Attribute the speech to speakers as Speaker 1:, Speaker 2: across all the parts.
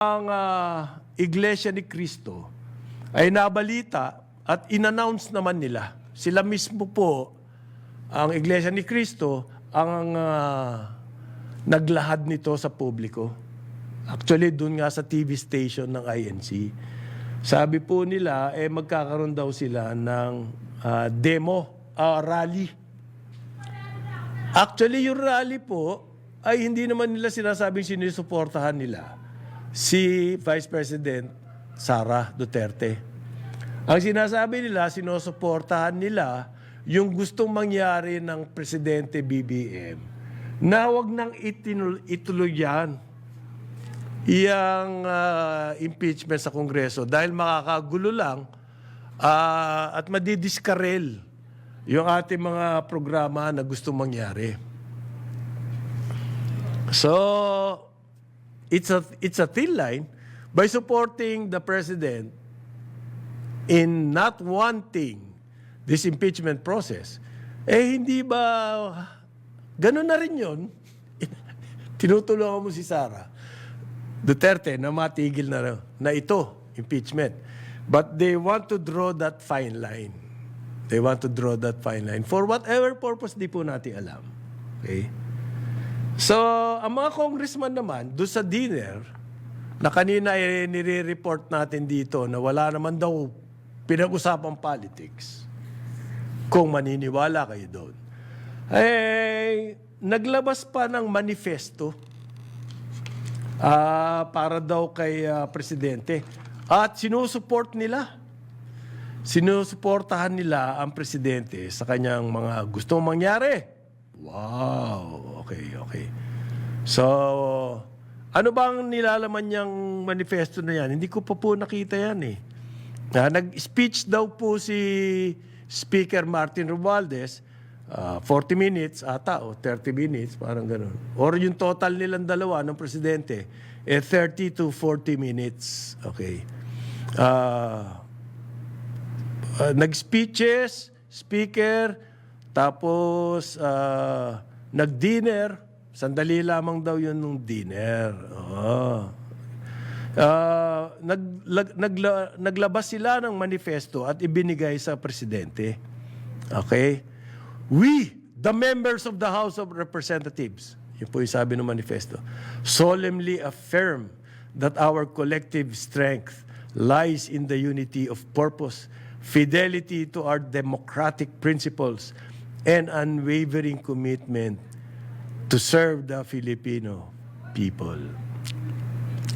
Speaker 1: ang ah, Iglesia ni Cristo ay nabalita at inannounce naman nila. Sila mismo po, ang Iglesia ni Cristo, ang ah, naglahad nito sa publiko. Actually, dun nga sa TV station ng INC. Sabi po nila, eh magkakaroon daw sila ng ah, demo, ah, rally. Actually, yung rally po, ay hindi naman nila sinasabing sinusuportahan nila si Vice President Sara Duterte. Ang sinasabi nila, sinusuportahan nila yung gustong mangyari ng Presidente BBM na wag nang itinul- ituloy yan yung ah, impeachment sa Kongreso dahil makakagulo lang ah, at madidiskarel yung ating mga programa na gustong mangyari. So, it's a, it's a thin line by supporting the president in not wanting this impeachment process. Eh, hindi ba, ganun na rin yun. Tinutulungan mo si Sara Duterte na matigil na, na ito, impeachment. But they want to draw that fine line. They want to draw that fine line for whatever purpose di po natin alam. Okay? So, ang mga congressman naman, doon sa dinner, na kanina eh, nire-report natin dito na wala naman daw pinag-usapang politics, kung maniniwala kayo doon, eh, naglabas pa ng manifesto ah, para daw kay ah, Presidente. At sinusuport nila. Sinusuportahan nila ang Presidente sa kanyang mga gustong mangyari. Wow! Okay, okay. So, ano bang nilalaman niyang manifesto na yan? Hindi ko pa po nakita yan eh. Na nag-speech daw po si Speaker Martin Romualdez, ah, 40 minutes ata o 30 minutes, parang ganun. Or yung total nilang dalawa ng presidente, eh 30 to 40 minutes. Okay. Ah, uh, nag-speeches, speaker, tapos ah, nag-dinner. Sandali lamang daw yun nung dinner. Oh. Ah, naglag- nagla- naglabas sila ng manifesto at ibinigay sa presidente. Okay? We, the members of the House of Representatives, yun po yung sabi ng manifesto, solemnly affirm that our collective strength lies in the unity of purpose, fidelity to our democratic principles, and unwavering commitment to serve the Filipino people.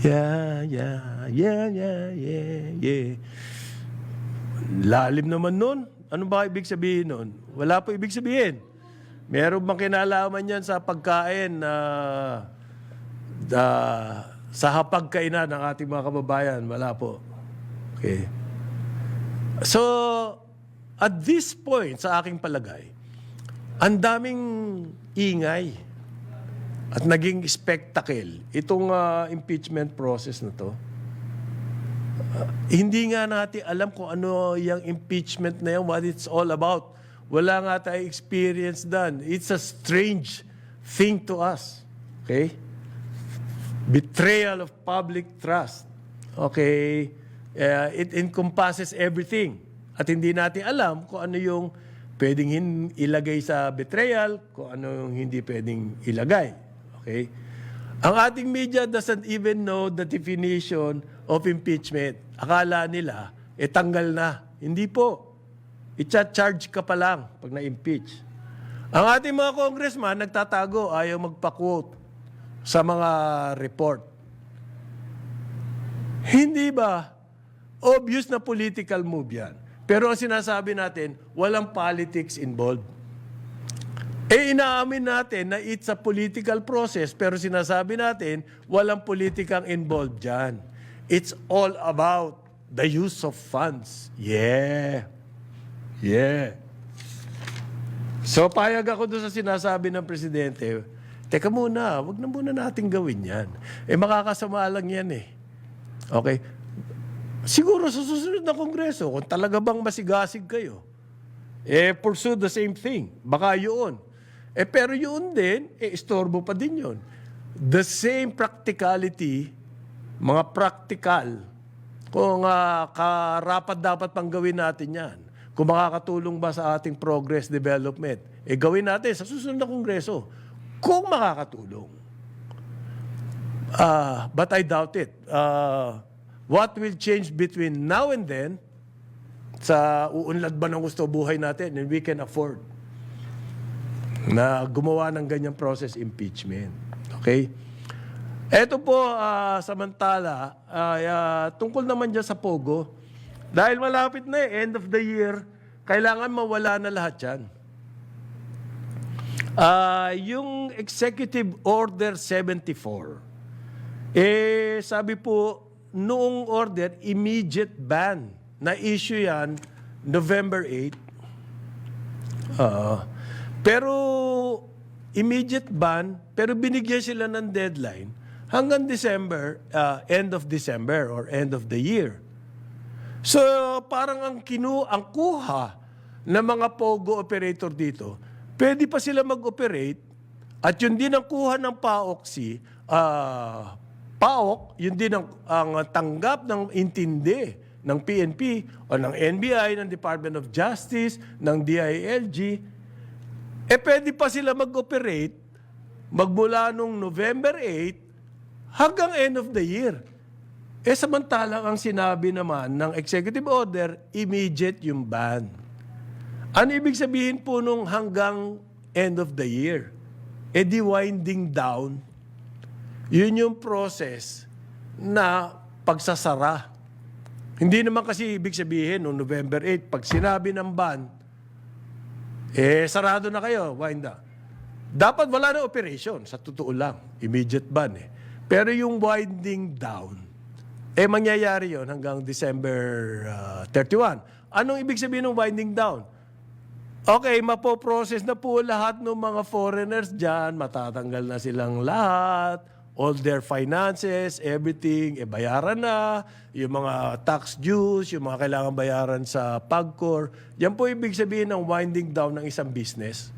Speaker 1: Yeah, yeah, yeah, yeah, yeah, yeah. Lalim naman nun. Ano ba ibig sabihin nun? Wala po ibig sabihin. Meron bang kinalaman yan sa pagkain na da- sa hapagkainan ng ating mga kababayan? Wala po. Okay. So, at this point, sa aking palagay, ang daming ingay at naging spectacle itong ah, impeachment process na to. Ah, hindi nga natin alam kung ano yung impeachment na yan, what it's all about. Wala nga tayo experience done. It's a strange thing to us. Okay? Betrayal of public trust. Okay? Uh, it encompasses everything. At hindi natin alam kung ano yung pwedeng hin- ilagay sa betrayal, kung ano yung hindi pwedeng ilagay. Okay? Ang ating media doesn't even know the definition of impeachment. Akala nila, eh tanggal na. Hindi po. Itcha-charge ka pa lang pag na-impeach. Ang ating mga congressman nagtatago, ayaw magpa-quote sa mga report. Hindi ba? Obvious na political move yan. Pero ang sinasabi natin, walang politics involved. Eh, inaamin natin na it's a political process, pero sinasabi natin, walang politikang involved dyan. It's all about the use of funds. Yeah. Yeah. So, payag ako doon sa sinasabi ng presidente, teka muna, wag na muna natin gawin yan. Eh, makakasama lang yan eh. Okay? Siguro sa susunod na kongreso, kung talaga bang masigasig kayo, eh, pursue the same thing. Baka yun. Eh, pero yun din, eh, istorbo pa din yun. The same practicality mga practical, kung uh, karapat dapat pang gawin natin yan, kung makakatulong ba sa ating progress development, eh gawin natin sa susunod na kongreso. Kung makakatulong. Ah, but I doubt it. Ah, what will change between now and then sa uunlad ba ng gusto buhay natin and we can afford na gumawa ng ganyang process impeachment. Okay? Ito po, ah, samantala, ay, ah, tungkol naman dyan sa Pogo, dahil malapit na eh, end of the year, kailangan mawala na lahat yan. Ah, yung Executive Order 74, eh, sabi po, noong order, immediate ban. Na-issue yan November 8. Ah, pero immediate ban, pero binigyan sila ng deadline hanggang December, ah, end of December or end of the year. So, parang ang kinu ang kuha ng mga POGO operator dito, pwede pa sila mag-operate at yun din ang kuha ng PAOK-C, ah, PAOK, yun din ang, ang tanggap ng intindi ng PNP o ng NBI, ng Department of Justice, ng DILG, eh pwede pa sila mag-operate magmula nung November 8 hanggang end of the year. Eh samantalang ang sinabi naman ng executive order, immediate yung ban. Ano ibig sabihin po nung hanggang end of the year? Eh di winding down. Yun yung process na pagsasara. Hindi naman kasi ibig sabihin noong November 8, pag sinabi ng ban, eh sarado na kayo, wind down. Dapat wala na operation, sa totoo lang. Immediate ban eh. Pero yung winding down, eh mangyayari yon hanggang December ah, 31. Anong ibig sabihin ng winding down? Okay, mapoprocess na po lahat ng mga foreigners dyan, matatanggal na silang lahat, all their finances, everything, e bayaran na, yung mga tax dues, yung mga kailangan bayaran sa PAGCOR. Yan po ibig sabihin ng winding down ng isang business.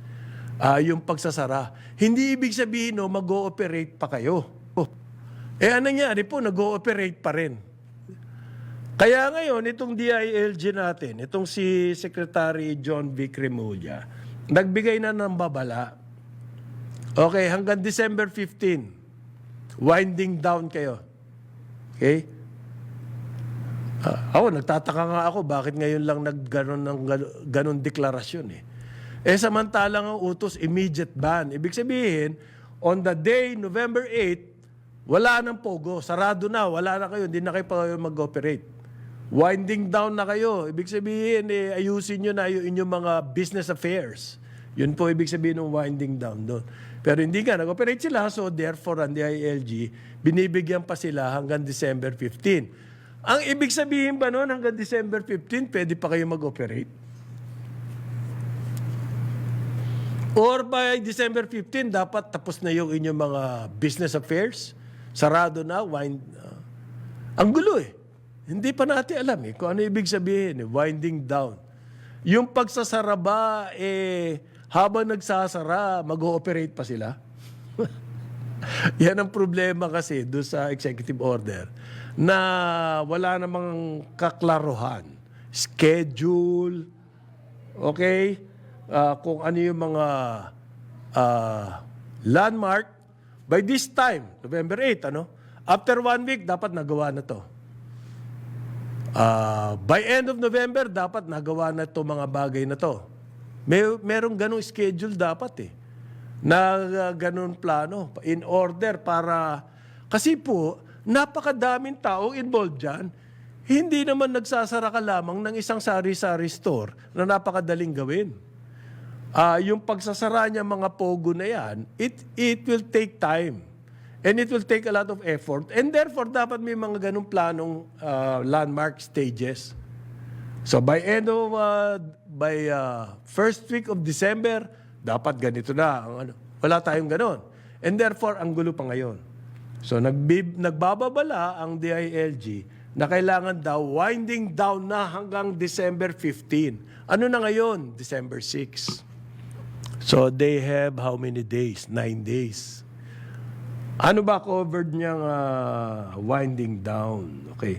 Speaker 1: Ah, yung pagsasara. Hindi ibig sabihin no, mag-ooperate pa kayo. Oh. Eh, anong nangyari po? Nag-ooperate pa rin. Kaya ngayon, itong DILG natin, itong si Secretary John V. Cremulya, nagbigay na ng babala. Okay, hanggang December 15, winding down kayo. Okay? Ah, ako, nagtataka nga ako, bakit ngayon lang nagganon ng gano- ganon deklarasyon eh. Eh, samantalang ang utos, immediate ban. Ibig sabihin, on the day, November 8, wala nang pogo, sarado na, wala na kayo, hindi na kayo pa mag-operate. Winding down na kayo. Ibig sabihin, eh, ayusin nyo na yung inyong mga business affairs. Yun po ibig sabihin ng winding down doon. Pero hindi nga, nag-operate sila, so therefore, ang DILG, binibigyan pa sila hanggang December 15. Ang ibig sabihin ba noon, hanggang December 15, pwede pa kayo mag-operate? Or by December 15, dapat tapos na yung inyong mga business affairs? Sarado na, wind... uh, ang gulo eh. Hindi pa natin alam eh kung ano ibig sabihin eh, winding down. Yung pagsasara ba, eh, habang nagsasara, mag-ooperate pa sila? Yan ang problema kasi doon sa executive order na wala namang kaklaruhan. Schedule, okay? Ah, kung ano yung mga ah, landmark. By this time, November 8, ano? After one week, dapat nagawa na to. Ah, by end of November, dapat nagawa na to mga bagay na to. May, merong ganong schedule dapat eh. Na uh, ganun plano. In order para... Kasi po, napakadaming taong involved dyan. Hindi naman nagsasara ka lamang ng isang sari-sari store na napakadaling gawin. Ah, yung pagsasara niya mga pogo na yan, it, it will take time. And it will take a lot of effort. And therefore, dapat may mga ganong planong ah, landmark stages. So by end of, uh, by uh, first week of December, dapat ganito na. Ang ano. Wala tayong ganon. And therefore, ang gulo pa ngayon. So nagbib, nagbababala ang DILG na kailangan daw winding down na hanggang December 15. Ano na ngayon? December 6. So they have how many days? Nine days. Ano ba covered niyang ah, winding down? Okay.